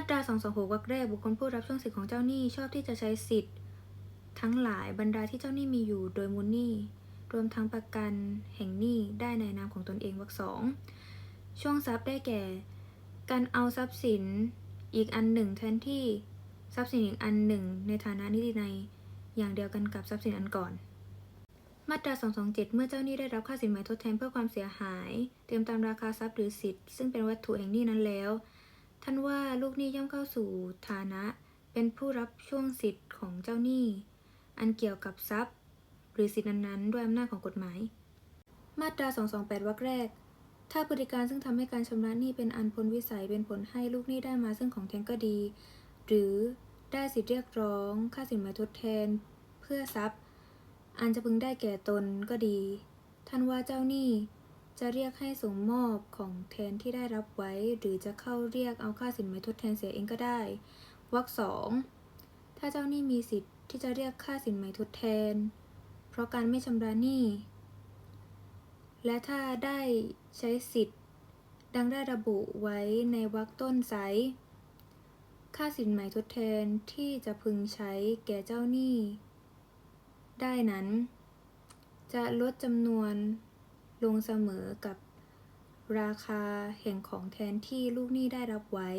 มาตรา 226 วรรคแรกบุคคลผู้รับช่วงสิทธิของเจ้าหนี้ชอบที่จะใช้สิทธิ์ ทั้งหลายบรรดาที่เจ้าหนี้มีอยู่โดยมูลหนี้ รวมทั้งประกันแห่งหนี้ได้ในนามของตนเองวรรคสองช่วงทรัพย์ได้แก่ การเอาทรัพย์สินอีกอันหนึ่งแทนที่ทรัพย์สินอีกอันหนึ่ง ในฐานะนิติในอย่างเดียวกันกับทรัพย์สินอันก่อน มาตรา 227 เมื่อเจ้าหนี้ได้รับค่าสินไหมทดแทนเพื่อความเสียหาย เตรียมตามราคาทรัพย์หรือสิทธิ์ซึ่งเป็นวัตถุแห่งหนี้นั้นแล้ว ท่านว่าลูกหนี้ย่อมเข้าสู่ฐานะ เป็นผู้รับช่วงสิทธิ์ของเจ้าหนี้ อันเกี่ยวกับทรัพย์ หรือสิทธินั้นๆ ด้วยอำนาจของกฎหมาย มาตรา 228 วรรคแรก ถ้าพฤติการซึ่งทำให้การชำระหนี้เป็นอันพ้นวิสัยเป็นผลให้ลูกหนี้ได้มาซึ่งของแทนก็ดี หรือได้สิทธิเรียกร้อง ค่าสินไหมทดแทน เพื่อทรัพย์ อันจะพึงได้แก่ตนก็ดี ท่านว่าเจ้าหนี้ จะเรียกให้ส่งมอบของแทนที่ได้รับไว้ หรือจะเข้าเรียกเอาค่าสินไหมทดแทนเสียเองก็ได้ วรรคสองถ้าเจ้าหนี้มีสิทธิ์ที่จะเรียกค่าสินไหมทดแทน เพราะการไม่ชำระหนี้ และถ้าได้ใช้สิทธิ์ ดังได้ระบุไว้ในวรรคต้นไซส์ค่าสินไหมทดแทนที่จะพึงใช้แก่เจ้าหนี้ ได้นั้น จะลดจำนวน ลงเสมอกับราคาแห่งของแทนที่ลูกหนี้ได้รับไว้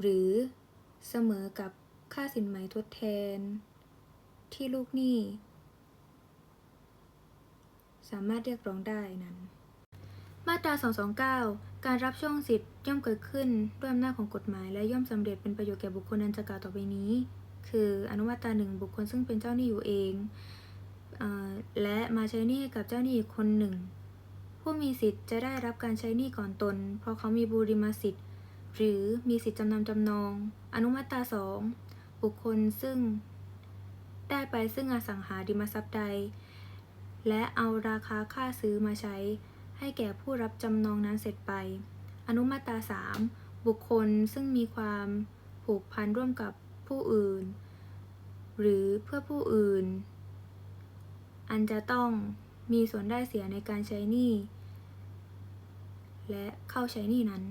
หรือเสมอกับค่าสินไหมทดแทน ที่ลูกหนี้ สามารถเรียกร้องได้นั้น มาตรา 229 การรับช่วงสิทธิ์ย่อมเกิดขึ้นด้วยอำนาจของกฎหมาย และย่อมสำเร็จเป็นประโยชน์แก่บุคคลอันจะกล่าวต่อไปนี้ คืออนุมาตราหนึ่งบุคคลซึ่งเป็นเจ้าหนี้อยู่เองเอ และมาใช้หนี้กับเจ้าหนี้อีกคนหนึ่ง ผู้มีสิทธิ์จะได้รับการใช้หนี้ก่อนตน เพราะเขามีบูริมสิทธิ์ หรือมีสิทธิ์จำนำจำนอง อนุมาตราสองบุคคลซึ่ง ได้ไปซึ่งอสังหาริมทรัพย์ใด และเอาราคาค่าซื้อมาใช้ ให้แก่ผู้รับจำนองนั้นเสร็จไป อนุมาตราสามบุคคลซึ่งมีความผูกพันร่วมกับผู้อื่น หรือเพื่อผู้อื่น อันจะต้องมีส่วนได้เสียในการใช้หนี้และเข้าใช้หนี้นั้น